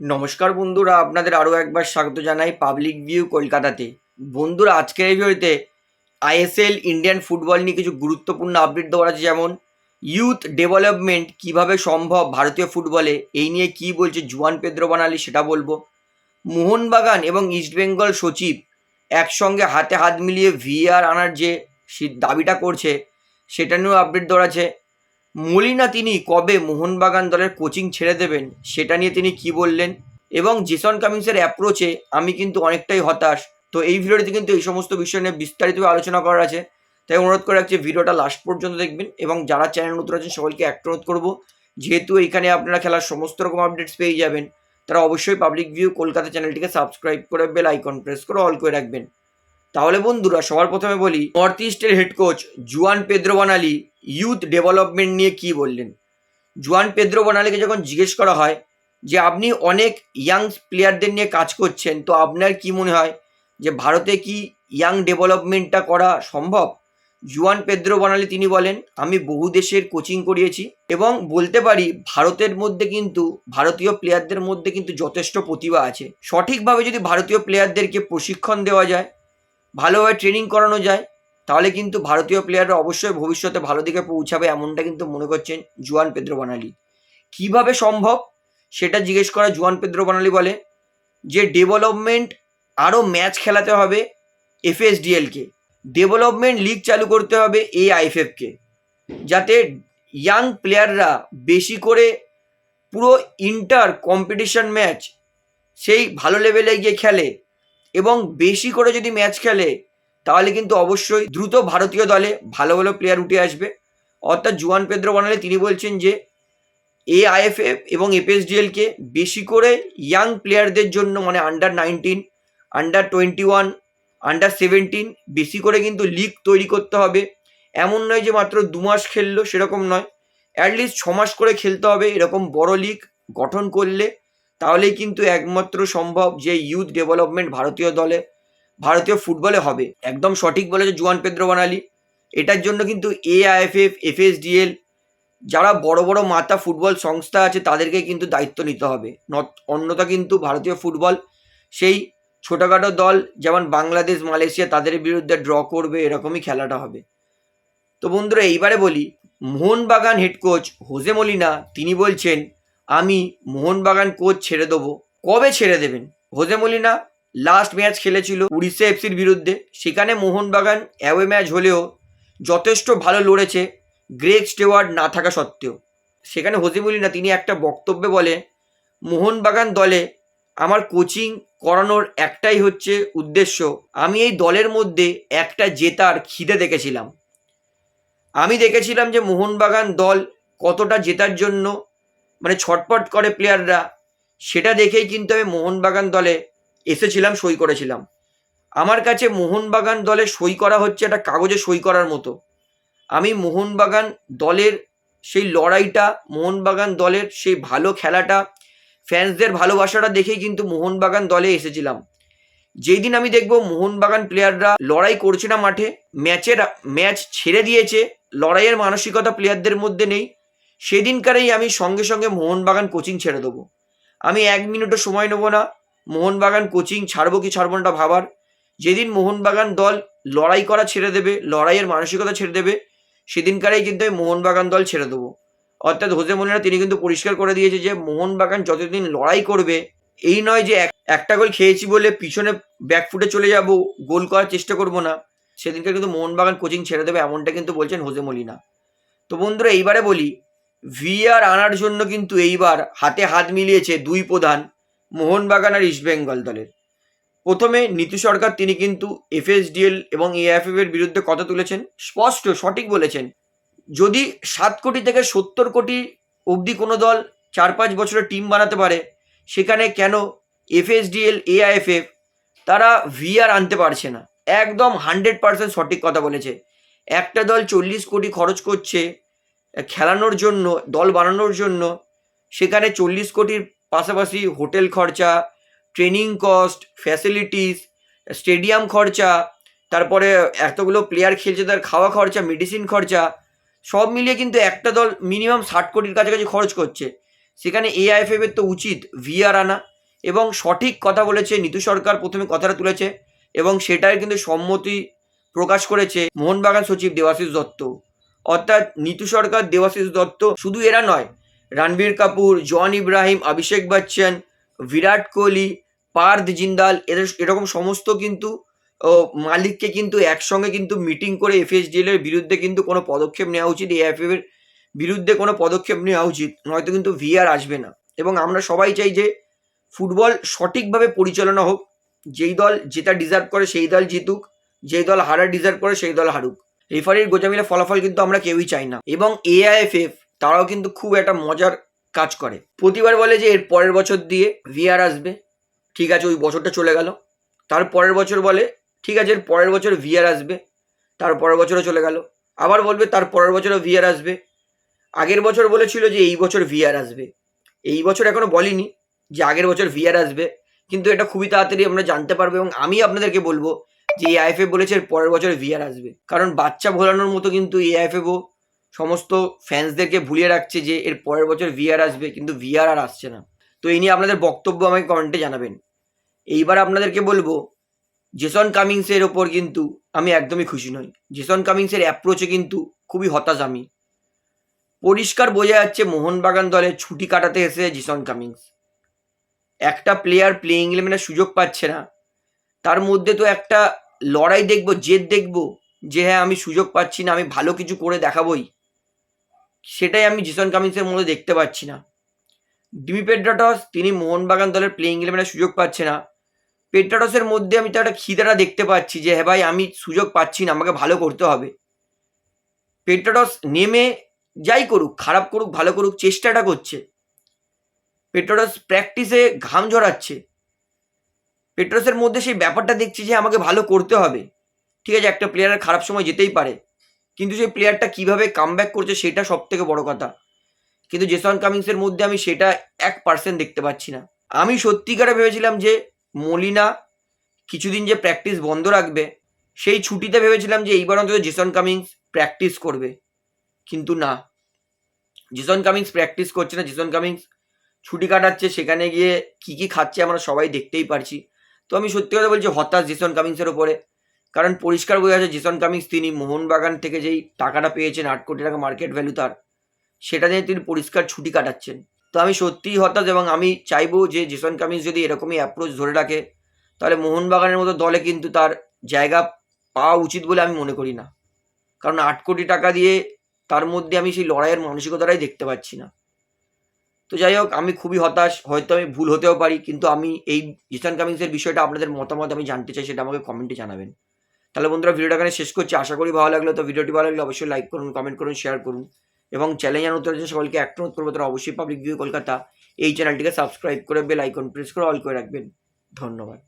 নমস্কার বন্ধুরা, আপনাদের আরও একবার স্বাগত জানাই পাবলিক ভিউ কলকাতাতে। বন্ধুরা, আজকের এই ভিডিওতে আইএসএল ইন্ডিয়ান ফুটবল নিয়ে কিছু গুরুত্বপূর্ণ আপডেট দেওয়া আছে, যেমন ইউথ ডেভেলপমেন্ট কীভাবে সম্ভব ভারতীয় ফুটবলে এই নিয়ে কি বলছে জুয়ান পেদ্রো বানালি সেটা বলব। মোহনবাগান এবং ইস্টবেঙ্গল সচিব একসঙ্গে হাতে হাত মিলিয়ে ভিআর আনার যে দাবিটা করছে, সেটা নিয়েও আপডেট দেওয়া আছে। মলিনা তিনি কবে মোহনবাগান দলের কোচিং ছেড়ে দেবেন সেটা নিয়ে তিনি কি বললেন? এবং জেসন কামিংসের অ্যাপ্রোচে আমি কিন্তু অনেকটাই হতাশ। তো এই ভিডিওটিতে কিন্তু এই সমস্ত বিষয় নিয়ে বিস্তারিতভাবে আলোচনা করা আছে। তাই অনুরোধ করে রাখছি ভিডিওটা লাস্ট পর্যন্ত দেখবেন এবং যারা চ্যানেল নতুন আছেন সকলকে একটা অনুরোধ করব, যেহেতু এখানে আপনারা খেলার সমস্ত রকম আপডেটস পেয়ে যাবেন, তারা অবশ্যই পাবলিক ভিউ কলকাতা চ্যানেলটিকে সাবস্ক্রাইব করে বেল আইকন প্রেস করে অল করে রাখবেন। তাহলে বন্ধুরা, সবার প্রথমে বলি নর্থ ইস্টের head coach Juan Pedro Benali youth development নিয়ে কি বললেন? জুয়ান পেদ্রো বানালিকে যখন জিজ্ঞেস করা হয় যে, আপনি অনেক ইয়াং প্লেয়ারদের নিয়ে কাজ করছেন, তো আপনার কি মনে হয় যে, ভারতে কি ইয়াং ডেভেলপমেন্টটা করা সম্ভব? জুয়ান পেদ্রো বানালি তিনি বলেন, আমি বহু দেশের কোচিং করিয়েছি এবং বলতে পারি ভারতের মধ্যে কিন্তু, ভারতীয় প্লেয়ারদের মধ্যে কিন্তু যথেষ্ট প্রতিভা আছে। সঠিকভাবে যদি ভারতীয় প্লেয়ারদেরকে প্রশিক্ষণ দেওয়া যায় ভালোভাবে ট্রেনিং করানো যায়, তাহলে কিন্তু ভারতীয় প্লেয়াররা অবশ্যই ভবিষ্যতে ভালো দিকে পৌঁছাবে এমনটা কিন্তু মনে করছেন জুয়ান পেদ্রো বানালি। কীভাবে সম্ভব? সেটা জিজ্ঞেস করা জুয়ান পেদ্রো বানালি বলে যে ডেভেলপমেন্ট আরও ম্যাচ খেলাতে হবে এফএসডিএলকে ডেভেলপমেন্ট লিগ চালু করতে হবে এই আইএফএফকে যাতে ইয়াং প্লেয়াররা বেশি করে পুরো ইন্টার কম্পিটিশন ম্যাচ সেই ভালো লেভেলে গিয়ে খেলে। এবং বেশি করে যদি ম্যাচ খেলে, তাহলে কিন্তু অবশ্যই দ্রুত ভারতীয় দলে ভালো ভালো প্লেয়ার উঠে আসবে। অর্থাৎ জুয়ান পেদ্রো বানালে তিনি বলছেন যে এআইএফএফ এবং এপিএসডিএলকে বেশি করে ইয়াং প্লেয়ারদের জন্য মানে under nineteen under twenty one under seventeen বেশি করে কিন্তু লিগ তৈরি করতে হবে। এমন নয় যে মাত্র দু মাস খেললো, সেরকম নয়। অ্যাটলিস্ট ছ মাস করে খেলতে হবে, এরকম বড় লিগ গঠন করলে তাহলেই কিন্তু একমাত্র সম্ভব যে ইউথ ডেভেলপমেন্ট ভারতীয় দলে, ভারতীয় ফুটবলে হবে। একদম সঠিক বলেছে জুয়ান পেদ্রো বানালি। এটার জন্য কিন্তু এআইএফএফ এফএসডিএল যারা বড় বড় মাতা ফুটবল সংস্থা আছে, তাদেরকে কিন্তু দায়িত্ব নিতে হবে। অন্যথা কিন্তু ভারতীয় ফুটবল সেই ছোটোখাটো দল, যেমন বাংলাদেশ, মালয়েশিয়া, তাদের বিরুদ্ধে ড্র করবে, এরকমই খেলাটা হবে। তো বন্ধুরা, এইবারে বলি, Mohun Bagan head coach Jose Molina, তিনি বলছেন আমি মোহনবাগান কোচ ছেড়ে দেবো। কবে ছেড়ে দেবেন? হোজে মলিনা লাস্ট ম্যাচ খেলেছিল উড়িষ্যা এফসির বিরুদ্ধে। সেখানে মোহনবাগান অ্যাওয়ে ম্যাচ হলেও যথেষ্ট ভালো লড়েছে গ্রেগ স্টেওয়ার্ড না থাকা সত্ত্বেও। সেখানে হোজিমুলিনা তিনি একটা বক্তব্যে বলে, মোহনবাগান দলে আমার কোচিং করানোর একটাই হচ্ছে উদ্দেশ্য। আমি এই দলের মধ্যে একটা জেতার খিদে দেখেছিলাম। আমি দেখেছিলাম যে মোহনবাগান দল কতটা জেতার জন্য মানে ছটপট করে প্লেয়াররা সেটা দেখেই কিন্তু আমি মোহনবাগান দলে এসেছিলাম, সই করেছিলাম। আমার কাছে মোহনবাগান দলে সই করা হচ্ছে একটা কাগজে সই করার মতো। আমি মোহনবাগান দলের সেই লড়াইটা, মোহনবাগান দলের সেই ভালো খেলাটা ফ্যান্সদের ভালোবাসাটা দেখেই কিন্তু মোহনবাগান দলে এসেছিলাম। যেই দিন আমি দেখব মোহনবাগান প্লেয়াররা লড়াই করছে না মাঠে, ম্যাচের, ম্যাচ ছেড়ে দিয়েছে, লড়াইয়ের মানসিকতা প্লেয়ারদের মধ্যে নেই সেদিনকারেই আমি সঙ্গে সঙ্গে মোহনবাগান কোচিং ছেড়ে দেবো। আমি এক মিনিটও সময় নেব না। মোহনবাগান কোচিং ছাড়বো কি ছাড়বো না ভাবার। যেদিন মোহনবাগান দল লড়াই করা ছেড়ে দেবে, লড়াইয়ের মানসিকতা ছেড়ে দেবে, সেদিনকারেই কিন্তু আমি মোহনবাগান দল ছেড়ে দেবো। অর্থাৎ হোসে মনিরা তিনি কিন্তু পরিষ্কার করে দিয়েছে যে, মোহনবাগান যতদিন লড়াই করবে, এই নয় যে এক- একটা গোল খেয়েছি বলে পিছনে ব্যাকফুটে চলে যাব, গোল করার চেষ্টা করব না। সেদিনকে কিন্তু মোহনবাগান কোচিং ছেড়ে দেবে, এমনটা কিন্তু বলছেন হোসে মলিনা। তো বন্ধুরা, এইবারে বলি ভিআর আনার জন্য কিন্তু এইবার হাতে হাত মিলিয়েছে দুই প্রধান মোহনবাগান আর ইস্টবেঙ্গল দলের। প্রথমে নীতি সরকার, তিনি কিন্তু এফএসডিএল এবং এএফএফ এর বিরুদ্ধে কথা তুলেছেন। স্পষ্ট, সঠিক বলেছেন, যদি সাত কোটি থেকে সত্তর কোটি অবধি কোনো দল চার পাঁচ বছরের টিম বানাতে পারে, সেখানে কেন এফএসডিএল এআইএফএফ তারা ভিআর আনতে পারছে না? একদম হান্ড্রেড পার্সেন্ট সঠিক কথা বলেছে। একটা দল চল্লিশ কোটি খরচ করছে খেলানোর জন্য, দল বানানোর জন্য সেখানে চল্লিশ কোটির পাশাপাশি হোটেল খরচা, ট্রেনিং কস্ট ফ্যাসিলিটিস স্টেডিয়াম খরচা, তারপরে এতগুলো প্লেয়ার খেলছে, তার খাওয়া খরচা মেডিসিন খরচা, সব মিলিয়ে কিন্তু একটা দল মিনিমাম ষাট কোটির কাছাকাছি খরচ করছে। সেখানে এআইএফএফ এর তো উচিত ভিআর আনা। এবং সঠিক কথা বলেছে, নীতু সরকার প্রথমে কথাটা তুলেছে এবং সেটার কিন্তু সম্মতি প্রকাশ করেছে মোহনবাগান সচিব দেবাশিস দত্ত। অর্থাৎ নীতু সরকার, দেবাশিস দত্ত, শুধু এরা নয়, রণবীর কাপুর জন ইব্রাহিম, অভিষেক বচ্চন, বিরাট কোহলি, পার্থ জিন্দাল, এদের এরকম সমস্ত কিন্তু মালিককে কিন্তু একসঙ্গে কিন্তু মিটিং করে এফএসডিএল এর বিরুদ্ধে কিন্তু কোনো পদক্ষেপ নেওয়া উচিত এএফএফ এর বিরুদ্ধে কোনো পদক্ষেপ নেওয়া উচিত, নয়তো কিন্তু ভিআর আসবে না। এবং আমরা সবাই চাই যে ফুটবল সঠিকভাবে পরিচালনা হোক, যেই দল জেতা ডিজার্ভ করে সেই দল জিতুক, যেই দল হারার ডিজার্ভ করে সেই দল হারুক। রেফারির গোজামিলে ফলাফল কিন্তু আমরা কেউই চাই না। এবং এআইএফএফ তারাও কিন্তু খুব একটা মজার কাজ করে। প্রতিবার বলে যে এর পরের বছর দিয়ে ভিআর আসবে, ঠিক আছে, ওই বছরটা চলে গেল। তার পরের বছর বলে, ঠিক আছে, এর পরের বছর ভিআর আসবে, তার পরের বছরও চলে গেল। আবার বলবে, তার পরের বছরও ভিআর আসবে। আগের বছর বলেছিল যে এই বছর ভিআর আসবে। এই বছর এখনও বলিনি যে আগের বছর ভিআর আসবে, কিন্তু এটা খুবই তাড়াতাড়ি আমরা জানতে পারব এবং আমি আপনাদেরকে বলব যে এআইএফএ বলেছে পরের বছর ভিআর আসবে। কারণ বাচ্চা ভোলানোর মতো কিন্তু এআইএফএফও সমস্ত ফ্যান্সদেরকে ভুলিয়ে রাখছে যে এর পরের বছর ভিআর আসবে, কিন্তু ভিআর আর আসছে না। তো এই নিয়ে আপনাদের বক্তব্য আমাকে কমেন্টে জানাবেন। এইবার আপনাদেরকে বলব জেসন কামিংসের ওপর কিন্তু আমি একদমই খুশি নই। জেসন কামিংসের অ্যাপ্রোচে কিন্তু খুবই হতাশ আমি। পরিষ্কার বোঝা যাচ্ছে মোহনবাগান দলে ছুটি কাটাতে এসে জিসন কামিংস একটা প্লেয়ার প্লেইং ইলেভেনের সুযোগ পাচ্ছে না। তার মধ্যে তো একটা লড়াই দেখব, জেদ দেখব যে হ্যাঁ আমি সুযোগ পাচ্ছি না, আমি ভালো কিছু করে দেখাবই। সেটাই আমি জিসন কামিন্সের মধ্যে দেখতে পাচ্ছি না। ডিমি পেড্রাটস, তিনি মোহনবাগান দলের প্লেইং ইলেভেনের সুযোগ পাচ্ছে না। পেট্রাটসের মধ্যে আমি তো একটা খিদাটা দেখতে পাচ্ছি যে হ্যাঁ ভাই, আমি সুযোগ পাচ্ছি না, আমাকে ভালো করতে হবে। পেট্রাটস নেমে যাই করুক, খারাপ করুক, ভালো করুক, চেষ্টাটা করছে। পেট্রাটস প্র্যাকটিসে ঘাম ঝরাচ্ছে। পেট্রাসের মধ্যে সেই ব্যাপারটা দেখছি যে আমাকে ভালো করতে হবে। ঠিক আছে, একটা প্লেয়ারের খারাপ সময় যেতেই পারে। কিন্তু সেই প্লেয়ারটা কীভাবে কাম করছে সেটা সব থেকে বড় কথা। কিন্তু জেসন কামিংসের মধ্যে আমি সেটা এক পার্সেন্ট দেখতে পাচ্ছি না। আমি সত্যিকারে ভেবেছিলাম যে মলিনা কিছুদিন যে প্র্যাকটিস বন্ধ রাখবে, সেই ছুটিতে ভেবেছিলাম যে এইবার অন্তত জেসন কামিংস প্র্যাকটিস করবে। কিন্তু না। জেসন কামিংস প্র্যাকটিস করছে না। জেসন কামিংস ছুটি কাটাচ্ছে, সেখানে গিয়ে কি কি খাচ্ছে আমরা সবাই দেখতেই পারছি। তো আমি সত্যি কথা বলছি, হতাশ জেসন কামিংসের ওপরে কারণ পরিষ্কার বোঝা যাচ্ছে জেসন কামিংস তিনি মোহনবাগান থেকে যেই টাকাটা পেয়েছেন, আট কোটি টাকা মার্কেট ভ্যালু তার, সেটা নিয়ে তিনি পরিষ্কার ছুটি কাটাচ্ছেন। তো আমি সত্যিই হতাশ এবং আমি চাইব যে জেসন কামিংস যদি এরকমই অ্যাপ্রোচ ধরে রাখে, তাহলে মোহনবাগানের মতো দলে কিন্তু তার জায়গা পাওয়া উচিত বলে আমি মনে করি না। কারণ আট কোটি টাকা দিয়ে তার মধ্যে আমি সেই লড়াইয়ের মানসিকতাটাই দেখতে পাচ্ছি না। তো যাই হোক, আমি খুবই হতাশ, হয়তো আমি ভুল হতেও পারি, কিন্তু আমি এই ইস্টার্ন কামিংসের বিষয়টা আপনাদের মতামত আমি জানতে চাই, সেটা আমাকে কমেন্টে জানাবেন। তাহলে বন্ধুরা, ভিডিওটা এখানে শেষ করছি, আশা করি ভালো লাগল, তো ভিডিওটি ভালো লাগলে অবশ্যই লাইক করুন কমেন্ট করুন শেয়ার করুন, এবং চ্যালেঞ্জ জানাতে হচ্ছে সকলকে একটা অনুরোধ করব, তারা অবশ্যই পাবলিক ভিউ কলকাতা এই চ্যানেলটিকে সাবস্ক্রাইব করে বেল আইকন প্রেস করে অল করে রাখবেন। ধন্যবাদ।